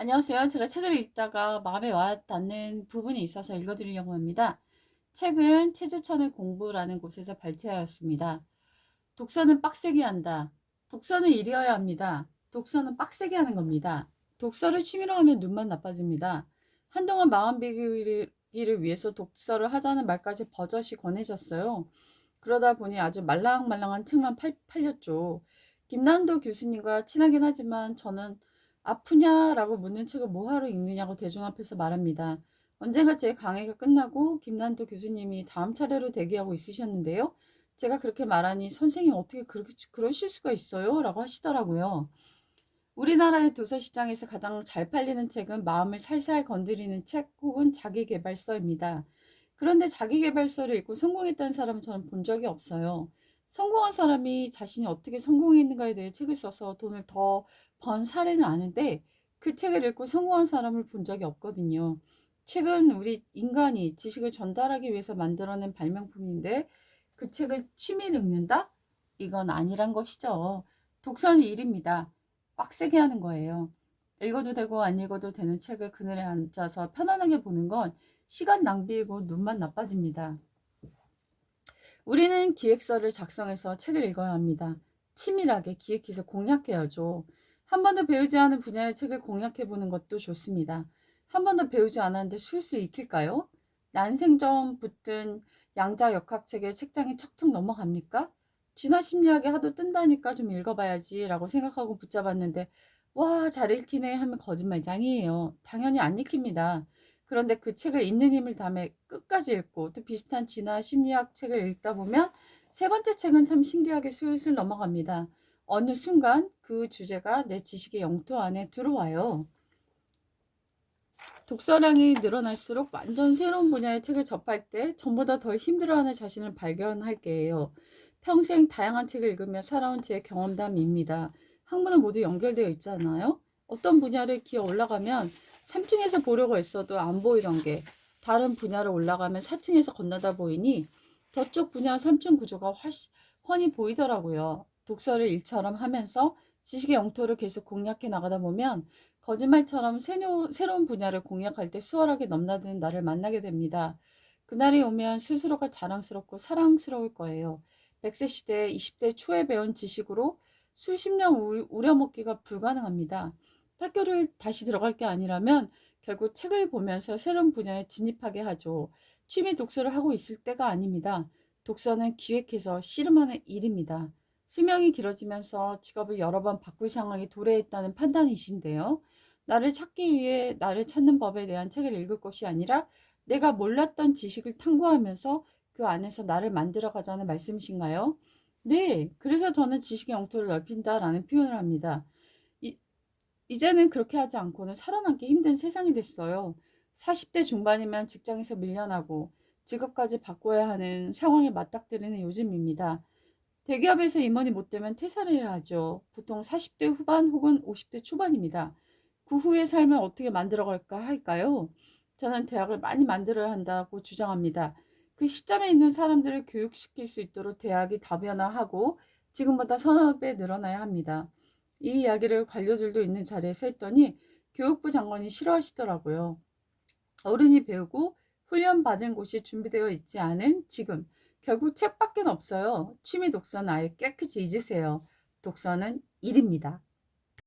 안녕하세요. 제가 책을 읽다가 마음에 와 닿는 부분이 있어서 읽어드리려고 합니다. 책은 최재천의 공부라는 곳에서 발췌하였습니다. 독서는 빡세게 한다. 독서는 이리어야 합니다. 독서는 빡세게 하는 겁니다. 독서를 취미로 하면 눈만 나빠집니다. 한동안 마음 비기를 위해서 독서를 하자는 말까지 버젓이 권해졌어요. 그러다 보니 아주 말랑말랑한 책만 팔, 팔렸죠. 김난도 교수님과 친하긴 하지만 저는 아프냐라고 묻는 책을 뭐하러 읽느냐고 대중 앞에서 말합니다. 언젠가 제 강의가 끝나고 김난도 교수님이 다음 차례로 대기하고 있으셨는데요. 제가 그렇게 말하니 선생님 어떻게 그렇게 그러실 수가 있어요? 라고 하시더라고요. 우리나라의 도서 시장에서 가장 잘 팔리는 책은 마음을 살살 건드리는 책 혹은 자기계발서입니다. 그런데 자기계발서를 읽고 성공했다는 사람은 저는 본 적이 없어요. 성공한 사람이 자신이 어떻게 성공했는가에 대해 책을 써서 돈을 더 번 사례는 아는데 그 책을 읽고 성공한 사람을 본 적이 없거든요. 책은 우리 인간이 지식을 전달하기 위해서 만들어낸 발명품인데 그 책을 취미로 읽는다? 이건 아니란 것이죠. 독서는 일입니다. 빡세게 하는 거예요. 읽어도 되고 안 읽어도 되는 책을 그늘에 앉아서 편안하게 보는 건 시간 낭비이고 눈만 나빠집니다. 우리는 기획서를 작성해서 책을 읽어야 합니다. 치밀하게 기획해서 공략해야죠. 한 번도 배우지 않은 분야의 책을 공략해보는 것도 좋습니다. 한 번도 배우지 않았는데 술수 익힐까요? 난생점 붙은 양자 역학책의 책장에 척척 넘어갑니까? 진화 심리학이 하도 뜬다니까 좀 읽어봐야지 라고 생각하고 붙잡았는데 와 잘 읽히네 하면 거짓말장이에요. 당연히 안 읽힙니다. 그런데 그 책을 읽는 힘을 다해 끝까지 읽고 또 비슷한 진화 심리학 책을 읽다 보면 세 번째 책은 참 신기하게 슬슬 넘어갑니다. 어느 순간 그 주제가 내 지식의 영토 안에 들어와요. 독서량이 늘어날수록 완전 새로운 분야의 책을 접할 때 전보다 더 힘들어하는 자신을 발견할 게예요. 평생 다양한 책을 읽으며 살아온 제 경험담입니다. 학문은 모두 연결되어 있잖아요. 어떤 분야를 기어 올라가면 3층에서 보려고 했어도 안 보이던 게 다른 분야로 올라가면 4층에서 건너다 보이니 저쪽 분야 3층 구조가 훨씬 훤히 보이더라고요. 독서를 일처럼 하면서 지식의 영토를 계속 공략해 나가다 보면 거짓말처럼 새로, 새로운 분야를 공략할 때 수월하게 넘나드는 나를 만나게 됩니다. 그날이 오면 스스로가 자랑스럽고 사랑스러울 거예요. 100세 시대 20대 초에 배운 지식으로 수십 년 우려먹기가 불가능합니다. 학교를 다시 들어갈 게 아니라면 결국 책을 보면서 새로운 분야에 진입하게 하죠. 취미 독서를 하고 있을 때가 아닙니다. 독서는 기획해서 씨름하는 일입니다. 수명이 길어지면서 직업을 여러 번 바꿀 상황이 도래했다는 판단이신데요. 나를 찾기 위해 나를 찾는 법에 대한 책을 읽을 것이 아니라 내가 몰랐던 지식을 탐구하면서 그 안에서 나를 만들어 가자는 말씀이신가요? 네, 그래서 저는 지식의 영토를 넓힌다라는 표현을 합니다. 이제는 그렇게 하지 않고는 살아남기 힘든 세상이 됐어요. 40대 중반이면 직장에서 밀려나고 직업까지 바꿔야 하는 상황에 맞닥뜨리는 요즘입니다. 대기업에서 임원이 못 되면 퇴사를 해야 하죠. 보통 40대 후반 혹은 50대 초반입니다. 그 후의 삶을 어떻게 만들어갈까 할까요? 저는 대학을 많이 만들어야 한다고 주장합니다. 그 시점에 있는 사람들을 교육시킬 수 있도록 대학이 다변화하고 지금보다 서너 배 늘어나야 합니다. 이 이야기를 관료들도 있는 자리에서 했더니 교육부 장관이 싫어하시더라고요. 어른이 배우고 훈련받은 곳이 준비되어 있지 않은 지금 결국 책밖에 없어요. 취미 독서는 아예 깨끗이 잊으세요. 독서는 일입니다.